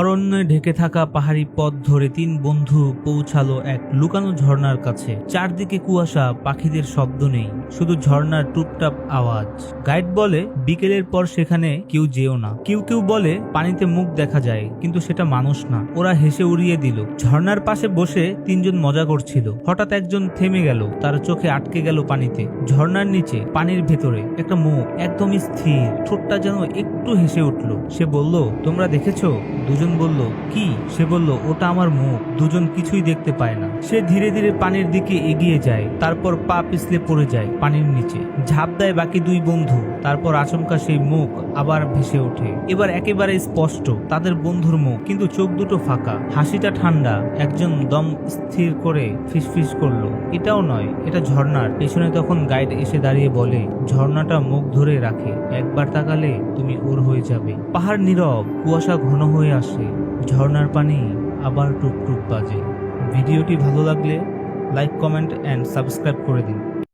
অরণ্যে ঢেকে থাকা পাহাড়ি পথ ধরে তিন বন্ধু পৌঁছালো এক লুকানো ঝর্ণার কাছে। চারদিকে কুয়াশা, পাখিদের শব্দ নেই, শুধু ঝর্ণার টুপটাপ আওয়াজ। গাইড বলে, বিকেলের পর সেখানে কেউ যেও না। কেউ কেউ বলে, পানিতে মুখ দেখা যায়, কিন্তু সেটা মানুষ না। ওরা হেসে উড়িয়ে দিল। ঝর্ণার পাশে বসে তিনজন মজা করছিল। হঠাৎ একজন থেমে গেল, তার চোখে আটকে গেল পানিতে। ঝর্ণার নিচে, পানির ভেতরে, একটা মুখ একদম স্থির। ঠোঁটটা যেন একটু হেসে উঠল। সে বলল, তোমরা দেখেছ? দুজন বলল, কি? সে বলল, ওটা আমার মুখ। দুজন কিছুই দেখতে পায় না। সে ধীরে ধীরে পানির দিকে এগিয়ে যায়, তারপর পা পিছলে পড়ে যায় পানির নিচে। ঝাঁপ দেয় বাকি দুই বন্ধু, তারপর আচমকা সেই মুখ আবার ভেসে ওঠে। এবার একেবারে স্পষ্ট, তাদের বন্ধুর মুখ, কিন্তু চোখ দুটো ফাঁকা। হাসিটা ঠান্ডা, একজন দম স্থির করে ফিসফিস করল, এটাও নয়, এটা ঝর্ণার। পেছনে তখন গাইড এসে দাঁড়িয়ে বলে, ঝর্ণাটা মুখ ধরে রাখে, একবার তাকালে তুমি ওর হয়ে যাবে। পাহাড় নীরব, কুয়াশা ঘন হয়ে আসে। ঝর্ণার পানি আবার টুকটুক বাজে। ভিডিওটি ভালো লাগলে লাইক কমেন্ট অ্যান্ড সাবস্ক্রাইব করে দিন।